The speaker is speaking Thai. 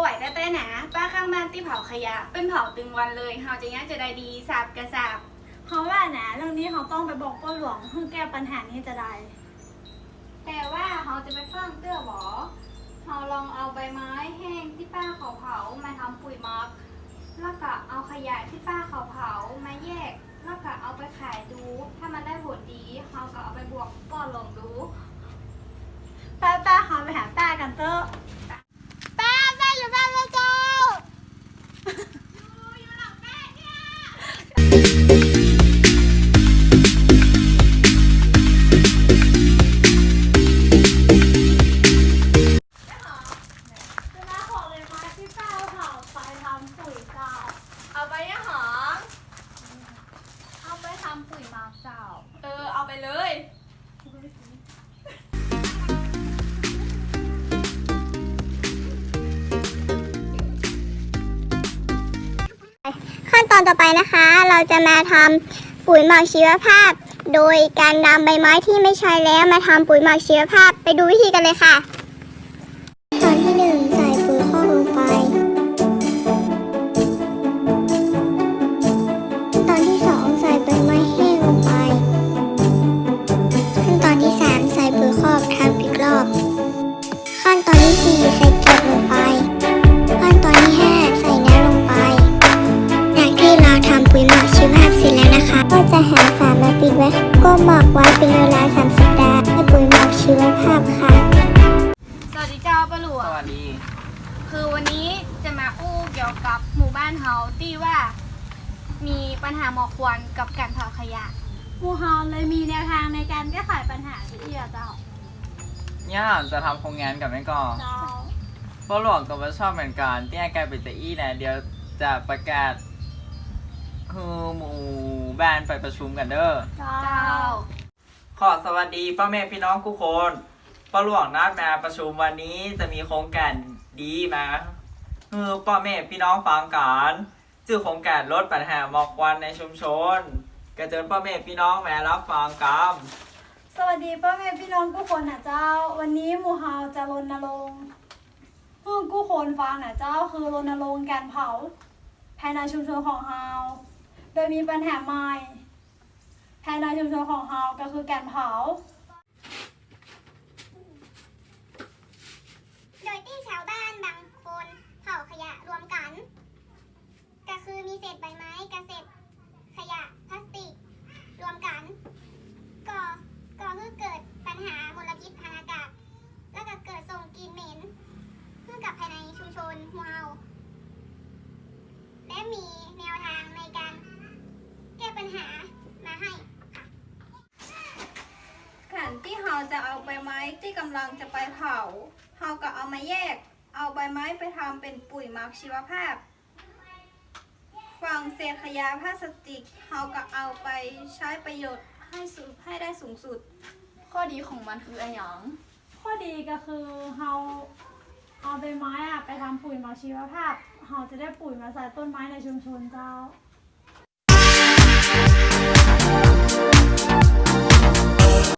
ไหวแต่แต่หนาป้าข้างบ้านที่เผาขยะ เป็นเผาตึงวันเลยเฮาจะยังจะได้ดีสาบกระสาบเขาะว่านะเรื่องนี้เขาต้องไปบอกพ่อหลวงเพื่อแก้ปัญหานี้จะได้ แต่ว่าเขาจะไปฟังเตื้อหรอเราลองเอาใบไม้แห้งที่ป้าเขาเผามาทำปุ๋ยมักแล้วก็เอาขยะที่ป้าเขาเผามาแยก แล้วก็เอาไปขายดู ถ้ามันได้ผลดีเขาก็เอาไปบวกป้อนลงดูป้าป้าเขาไปหาป้ากันเตอะ ขั้นตอนต่อไปนะคะ เราจะมาทำปุ๋ยหมักชีวภาพ โดยการนำใบไม้ที่ไม่ใช้แล้วมาทำปุ๋ยหมักชีวภาพ ไปดูวิธีกันเลยค่ะ นะคะ ก็จะหาฝามาปิดไว้ก็หมักไว้เป็นเวลา3สัปดาห์ให้ปุ๋ยหมักชีวภาพค่ะ สวัสดีเจ้าป้าหลวสงวัสดีคือวันนี้จะมาอู้เกี่ยวกับหมู่บ้านเฮาที่ว่า มีปัญหาหมอกควันกับการเผาขยะ หมูเฮาเลยมีแนวทางในการแก้ไขปัญหาที่เจ้าเนี่ยจะทำโครงงานกับแม่ก่อเจ้า เพราะหลวงก็ว่าชอบเหมือนกันที่แกเป็นแต่อี้นะเดี๋ยวจะประกาศ คือหมู่บ้านไปประชุมกันเด้อเจ้าเจ้า ขอสวัสดีพ่อแม่พี่น้องทุกคนพ่อหลวงนัดมาประชุมวันนี้จะมีโครงการดีมาคือพ่อแม่พี่น้องฟังกันชื่อโครงการลดปัญหาหมอกควันในชุมชนกระเจิญพ่อแม่พี่น้องมารับฟังกันสวัสดีพ่อแม่พี่น้องทุกคนนะเจ้า วันนี้หมูเฮาจะรณรงค์เพื่อกู้คนฟังนะเจ้าคือรณรงค์การเผาภายในชุมชนของเฮา โดยมีปัญหาใหม่ภายในชุมชนของเฮาก็คือการเผา โดยที่ชาวบ้านบางคนเผาขยะรวมกัน ก็คือมีเศษใบไม้กับเศษขยะพลาสติก รวมกัน ก็ก็คือเกิดปัญหามลพิษทางอากาศ แล้วก็เกิดส่งกลิ่นเหม็นเพื่อกับภายในชุมชนของเราและมี จะเอาใบไม้ที่กำลังจะไปเผาเราก็เอามาแยก เอาใบไม้ไปทำเป็นปุ๋ยหมักชีวภาพ ฝั่งเศษขยะพลาสติกเราก็เอาไปใช้ประโยชน์ให้สูให้ได้สูงสุด ข้อดีของมันคืออะไรหยังข้อดีก็คือเฮาเอาใบไม้อะไปทำปุ๋ยหมักชีวภาพเฮาจะได้ปุ๋ยมาใส่ต้นไม้ในชุมชนเจ้า